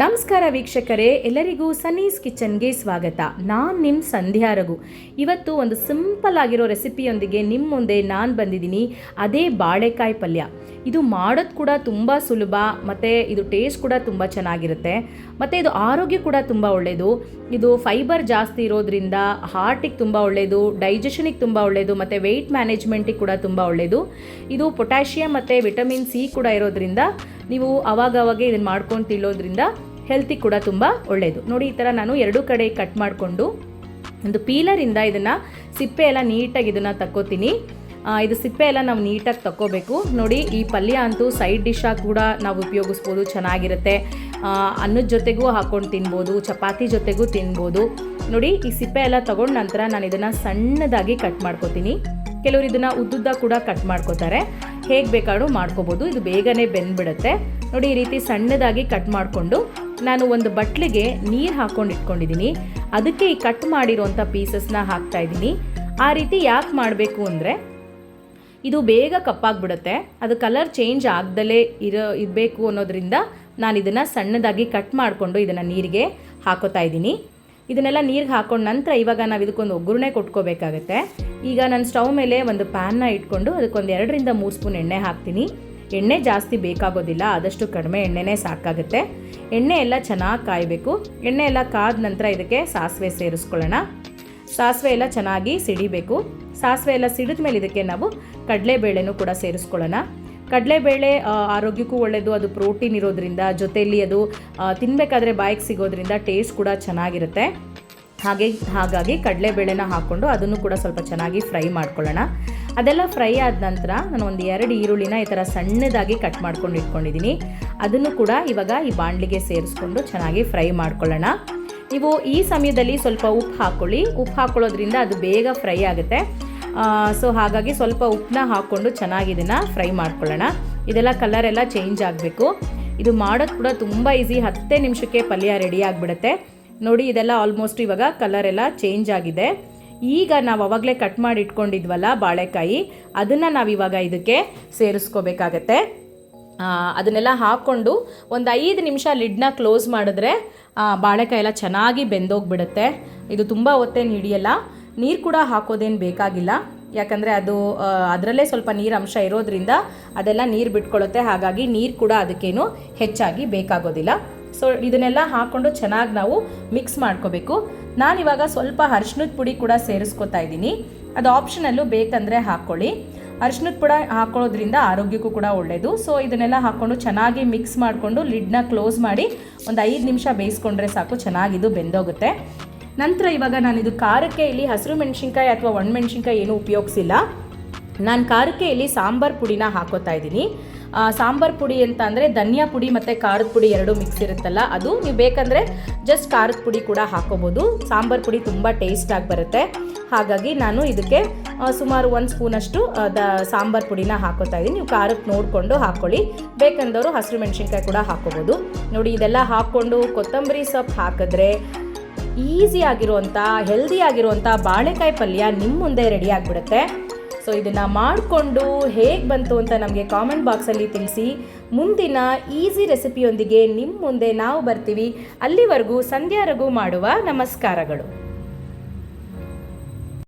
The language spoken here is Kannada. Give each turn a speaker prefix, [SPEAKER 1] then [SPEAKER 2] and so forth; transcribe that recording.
[SPEAKER 1] ನಮಸ್ಕಾರ ವೀಕ್ಷಕರೇ, ಎಲ್ಲರಿಗೂ ಸನೀಸ್ ಕಿಚನ್ಗೆ ಸ್ವಾಗತ. ನಾನು ನಿಮ್ಮ ಸಂಧ್ಯಾ ರಘು. ಇವತ್ತು ಒಂದು ಸಿಂಪಲ್ ಆಗಿರೋ ರೆಸಿಪಿಯೊಂದಿಗೆ ನಿಮ್ಮ ಮುಂದೆ ನಾನು ಬಂದಿದ್ದೀನಿ. ಅದೇ ಬಾಳೆಕಾಯಿ ಪಲ್ಯ. ಇದು ಮಾಡೋದು ಕೂಡ ತುಂಬ ಸುಲಭ, ಮತ್ತು ಇದು ಟೇಸ್ಟ್ ಕೂಡ ತುಂಬ ಚೆನ್ನಾಗಿರುತ್ತೆ. ಮತ್ತು ಇದು ಆರೋಗ್ಯ ಕೂಡ ತುಂಬ ಒಳ್ಳೆಯದು ಇದು ಫೈಬರ್ ಜಾಸ್ತಿ ಇರೋದ್ರಿಂದ ಹಾರ್ಟಿಗೆ ತುಂಬ ಒಳ್ಳೆಯದು ಡೈಜೆಷನಿಗೆ ತುಂಬ ಒಳ್ಳೆಯದು ಮತ್ತು ವೆಯ್ಟ್ ಮ್ಯಾನೇಜ್ಮೆಂಟಿಗೆ ಕೂಡ ತುಂಬ ಒಳ್ಳೆಯದು ಇದು ಪೊಟ್ಯಾಷಿಯಂ ಮತ್ತು ವಿಟಮಿನ್ ಸಿ ಕೂಡ ಇರೋದ್ರಿಂದ ನೀವು ಅವಾಗವಾಗ ಇದನ್ನು ಮಾಡ್ಕೊಂಡು ತಿನ್ನೋದ್ರಿಂದ ಹೆಲ್ತಿಗೆ ಕೂಡ ತುಂಬ ಒಳ್ಳೆಯದು ನೋಡಿ, ಈ ಥರ ನಾನು ಎರಡೂ ಕಡೆ ಕಟ್ ಮಾಡಿಕೊಂಡು ಒಂದು ಪೀಲರಿಂದ ಇದನ್ನು ಸಿಪ್ಪೆ ಎಲ್ಲ ನೀಟಾಗಿ ಇದನ್ನು ತಕ್ಕೋತೀನಿ. ಇದು ಸಿಪ್ಪೆ ಎಲ್ಲ ನಾವು ನೀಟಾಗಿ ತಕ್ಕೋಬೇಕು. ನೋಡಿ, ಈ ಪಲ್ಯ ಅಂತೂ ಸೈಡ್ ಡಿಶಾಗಿ ಕೂಡ ನಾವು ಉಪಯೋಗಿಸ್ಬೋದು, ಚೆನ್ನಾಗಿರುತ್ತೆ. ಅನ್ನದ ಜೊತೆಗೂ ಹಾಕ್ಕೊಂಡು ತಿನ್ಬೋದು, ಚಪಾತಿ ಜೊತೆಗೂ ತಿನ್ಬೋದು. ನೋಡಿ, ಈ ಸಿಪ್ಪೆ ಎಲ್ಲ ತಗೊಂಡ ನಂತರ ನಾನು ಇದನ್ನು ಸಣ್ಣದಾಗಿ ಕಟ್ ಮಾಡ್ಕೋತೀನಿ. ಕೆಲವರು ಇದನ್ನು ಉದ್ದುದ್ದ ಕೂಡ ಕಟ್ ಮಾಡ್ಕೋತಾರೆ. ಹೇಗೆ ಬೇಕಾದ್ರೂ ಮಾಡ್ಕೋಬೋದು. ಇದು ಬೇಗನೆ ಬೆಂದ್ಬಿಡುತ್ತೆ. ನೋಡಿ, ಈ ರೀತಿ ಸಣ್ಣದಾಗಿ ಕಟ್ ಮಾಡಿಕೊಂಡು ನಾನು ಒಂದು ಬಟ್ಲಿಗೆ ನೀರು ಹಾಕ್ಕೊಂಡು ಇಟ್ಕೊಂಡಿದ್ದೀನಿ. ಅದಕ್ಕೆ ಈ ಕಟ್ ಮಾಡಿರೋಂಥ ಪೀಸಸ್ನ ಹಾಕ್ತಾ ಇದ್ದೀನಿ. ಆ ರೀತಿ ಯಾಕೆ ಮಾಡಬೇಕು ಅಂದರೆ, ಇದು ಬೇಗ ಕಪ್ಪಾಗ್ಬಿಡುತ್ತೆ. ಅದು ಕಲರ್ ಚೇಂಜ್ ಆಗ್ದಲೇ ಇರೋ, ಇರಬೇಕು ಅನ್ನೋದ್ರಿಂದ ನಾನು ಇದನ್ನು ಸಣ್ಣದಾಗಿ ಕಟ್ ಮಾಡಿಕೊಂಡು ಇದನ್ನು ನೀರಿಗೆ ಹಾಕೋತಾ ಇದ್ದೀನಿ. ಇದನ್ನೆಲ್ಲ ನೀರಿಗೆ ಹಾಕೊಂಡ ನಂತರ ಇವಾಗ ನಾವು ಇದಕ್ಕೊಂದು ಒಗ್ಗರಣೆ ಕೊಟ್ಕೋಬೇಕಾಗತ್ತೆ. ಈಗ ನಾನು ಸ್ಟವ್ ಮೇಲೆ ಒಂದು ಪ್ಯಾನ್ನ ಇಟ್ಕೊಂಡು ಅದಕ್ಕೊಂದು ಎರಡರಿಂದ ಮೂರು ಸ್ಪೂನ್ ಎಣ್ಣೆ ಹಾಕ್ತೀನಿ. ಎಣ್ಣೆ ಜಾಸ್ತಿ ಬೇಕಾಗೋದಿಲ್ಲ, ಆದಷ್ಟು ಕಡಿಮೆ ಎಣ್ಣೆನೇ ಸಾಕಾಗುತ್ತೆ. ಎಣ್ಣೆ ಎಲ್ಲ ಚೆನ್ನಾಗಿ ಕಾಯಬೇಕು. ಎಣ್ಣೆ ಎಲ್ಲ ಕಾದ ನಂತರ ಇದಕ್ಕೆ ಸಾಸಿವೆ ಸೇರಿಸ್ಕೊಳ್ಳೋಣ. ಸಾಸಿವೆ ಎಲ್ಲ ಚೆನ್ನಾಗಿ ಸಿಡಿಬೇಕು. ಸಾಸಿವೆ ಎಲ್ಲ ಸಿಡಿದ ಮೇಲೆ ಇದಕ್ಕೆ ನಾವು ಕಡಲೆಬೇಳೆನೂ ಕೂಡ ಸೇರಿಸ್ಕೊಳ್ಳೋಣ. ಕಡಲೆಬೇಳೆ ಆರೋಗ್ಯಕ್ಕೂ ಒಳ್ಳೆಯದು ಅದು ಪ್ರೋಟೀನ್ ಇರೋದ್ರಿಂದ ಜೊತೆಯಲ್ಲಿ ಅದು ತಿನ್ಬೇಕಾದ್ರೆ ಬಾಯಿಗೆ ಸಿಗೋದ್ರಿಂದ ಟೇಸ್ಟ್ ಕೂಡ ಚೆನ್ನಾಗಿರುತ್ತೆ. ಹಾಗೆ, ಹಾಗಾಗಿ ಕಡಲೆಬೇಳೆನ ಹಾಕ್ಕೊಂಡು ಅದನ್ನು ಕೂಡ ಸ್ವಲ್ಪ ಚೆನ್ನಾಗಿ ಫ್ರೈ ಮಾಡ್ಕೊಳ್ಳೋಣ. ಅದೆಲ್ಲ ಫ್ರೈ ಆದ ನಂತರ ನಾನು ಒಂದು ಎರಡು ಈರುಳ್ಳಿನ ಈ ಥರ ಸಣ್ಣದಾಗಿ ಕಟ್ ಮಾಡ್ಕೊಂಡು ಇಟ್ಕೊಂಡಿದ್ದೀನಿ. ಅದನ್ನು ಕೂಡ ಇವಾಗ ಈ ಬಾಣಲಿಗೆ ಸೇರಿಸ್ಕೊಂಡು ಚೆನ್ನಾಗಿ ಫ್ರೈ ಮಾಡ್ಕೊಳ್ಳೋಣ. ನೀವು ಈ ಸಮಯದಲ್ಲಿ ಸ್ವಲ್ಪ ಉಪ್ಪು ಹಾಕ್ಕೊಳ್ಳಿ ಉಪ್ಪು ಹಾಕ್ಕೊಳ್ಳೋದ್ರಿಂದ ಅದು ಬೇಗ ಫ್ರೈ ಆಗುತ್ತೆ. ಸೊ ಹಾಗಾಗಿ ಸ್ವಲ್ಪ ಉಪ್ಪನ್ನ ಹಾಕ್ಕೊಂಡು ಚೆನ್ನಾಗಿ ಇದನ್ನು ಫ್ರೈ ಮಾಡ್ಕೊಳ್ಳೋಣ. ಇದೆಲ್ಲ ಕಲರ್ ಎಲ್ಲ ಚೇಂಜ್ ಆಗಬೇಕು. ಇದು ಮಾಡೋದು ಕೂಡ ತುಂಬ ಈಸಿ ಹತ್ತೇ ನಿಮಿಷಕ್ಕೆ ಪಲ್ಯ ರೆಡಿ ಆಗಿಬಿಡುತ್ತೆ. ನೋಡಿ, ಇದೆಲ್ಲ ಆಲ್ಮೋಸ್ಟ್ ಇವಾಗ ಕಲರ್ ಎಲ್ಲ ಚೇಂಜ್ ಆಗಿದೆ. ಈಗ ನಾವು ಅವಾಗಲೇ ಕಟ್ ಮಾಡಿ ಇಟ್ಕೊಂಡಿದ್ವಲ್ಲ ಬಾಳೆಕಾಯಿ, ಅದನ್ನು ನಾವಿವಾಗ ಇದಕ್ಕೆ ಸೇರಿಸ್ಕೋಬೇಕಾಗತ್ತೆ. ಅದನ್ನೆಲ್ಲ ಹಾಕ್ಕೊಂಡು ಒಂದು ಐದು ನಿಮಿಷ ಲಿಡ್ನ ಕ್ಲೋಸ್ ಮಾಡಿದ್ರೆ ಬಾಳೆಕಾಯಿ ಎಲ್ಲ ಚೆನ್ನಾಗಿ ಬೆಂದೋಗ್ಬಿಡುತ್ತೆ. ಇದು ತುಂಬ ಹೊತ್ತೇನು ಹಿಡಿಯಲ್ಲ, ನೀರು ಕೂಡ ಹಾಕೋದೇನು ಬೇಕಾಗಿಲ್ಲ. ಯಾಕಂದರೆ ಅದು ಅದರಲ್ಲೇ ಸ್ವಲ್ಪ ನೀರಂಶ ಇರೋದ್ರಿಂದ ಅದೆಲ್ಲ ನೀರು ಬಿಟ್ಕೊಳ್ಳುತ್ತೆ ಹಾಗಾಗಿ ನೀರು ಕೂಡ ಅದಕ್ಕೇನು ಹೆಚ್ಚಾಗಿ ಬೇಕಾಗೋದಿಲ್ಲ. ಸೊ ಇದನ್ನೆಲ್ಲ ಹಾಕ್ಕೊಂಡು ಚೆನ್ನಾಗಿ ನಾವು ಮಿಕ್ಸ್ ಮಾಡ್ಕೋಬೇಕು. ನಾನಿವಾಗ ಸ್ವಲ್ಪ ಅರ್ಶಿನದ ಪುಡಿ ಕೂಡ ಸೇರಿಸ್ಕೊತಾ ಇದ್ದೀನಿ. ಅದು ಆಪ್ಷನಲ್ಲೂ ಬೇಕಂದರೆ ಹಾಕ್ಕೊಳ್ಳಿ ಅರ್ಶಿನದ ಪುಡ ಹಾಕೊಳ್ಳೋದ್ರಿಂದ ಆರೋಗ್ಯಕ್ಕೂ ಕೂಡ ಒಳ್ಳೆಯದು ಸೊ ಇದನ್ನೆಲ್ಲ ಹಾಕ್ಕೊಂಡು ಚೆನ್ನಾಗಿ ಮಿಕ್ಸ್ ಮಾಡಿಕೊಂಡು ಲಿಡ್ನ ಕ್ಲೋಸ್ ಮಾಡಿ ಒಂದು ಐದು ನಿಮಿಷ ಬೇಯಿಸ್ಕೊಂಡ್ರೆ ಸಾಕು ಚೆನ್ನಾಗಿದು ಬೆಂದೋಗುತ್ತೆ. ನಂತರ ಇವಾಗ ನಾನು ಇದು ಖಾರಕ್ಕೆ ಇಲ್ಲಿ ಹಸಿರು ಮೆಣಸಿನ್ಕಾಯಿ ಅಥವಾ ಒಣಮೆಣ್ಸಿನ್ಕಾಯಿ ಏನೂ ಉಪಯೋಗಿಸಿಲ್ಲ. ನಾನು ಖಾರಕ್ಕೆ ಇಲ್ಲಿ ಸಾಂಬಾರ್ ಪುಡಿನ ಹಾಕೋತಾ ಇದ್ದೀನಿ. ಸಾಂಬಾರು ಪುಡಿ ಅಂತ ಅಂದರೆ ಧನಿಯಾ ಪುಡಿ ಮತ್ತು ಖಾರದ ಪುಡಿ ಎರಡು ಮಿಕ್ಸ್ ಇರುತ್ತಲ್ಲ, ಅದು ನೀವು ಬೇಕಂದರೆ ಜಸ್ಟ್ ಖಾರದ ಪುಡಿ ಕೂಡ ಹಾಕೋಬೋದು. ಸಾಂಬಾರ್ ಪುಡಿ ತುಂಬ ಟೇಸ್ಟಾಗಿ ಬರುತ್ತೆ. ಹಾಗಾಗಿ ನಾನು ಇದಕ್ಕೆ ಸುಮಾರು ಒಂದು ಸ್ಪೂನಷ್ಟು ದ, ಸಾಂಬಾರ್ ಪುಡಿನ ಹಾಕೋತಾ ಇದ್ದೀನಿ. ನೀವು ಖಾರಕ್ಕೆ ನೋಡಿಕೊಂಡು ಹಾಕ್ಕೊಳ್ಳಿ ಬೇಕಂದವರು ಹಸಿರು ಮೆಣಸಿನ್ಕಾಯಿ ಕೂಡ ಹಾಕೋಬೋದು. ನೋಡಿ, ಇದೆಲ್ಲ ಹಾಕ್ಕೊಂಡು ಕೊತ್ತಂಬರಿ ಸೊಪ್ಪು ಹಾಕಿದ್ರೆ ಈಸಿ ಆಗಿರುವಂಥ ಹೆಲ್ದಿ ಆಗಿರುವಂಥ ಬಾಳೆಕಾಯಿ ಪಲ್ಯ ನಿಮ್ಮ ಮುಂದೆ ರೆಡಿ ಆಗಿಬಿಡುತ್ತೆ. ಸೊ ಇದನ್ನು ಮಾಡಿಕೊಂಡು ಹೇಗೆ ಬಂತು ಅಂತ ನಮಗೆ ಕಾಮೆಂಟ್ ಬಾಕ್ಸಲ್ಲಿ ತಿಳಿಸಿ. ಮುಂದಿನ ಈಸಿ ರೆಸಿಪಿಯೊಂದಿಗೆ ನಿಮ್ಮ ಮುಂದೆ ನಾವು ಬರ್ತೀವಿ. ಅಲ್ಲಿವರೆಗೂ ಸಂಧ್ಯಾರಗೂ ಮಾಡುವ ನಮಸ್ಕಾರಗಳು.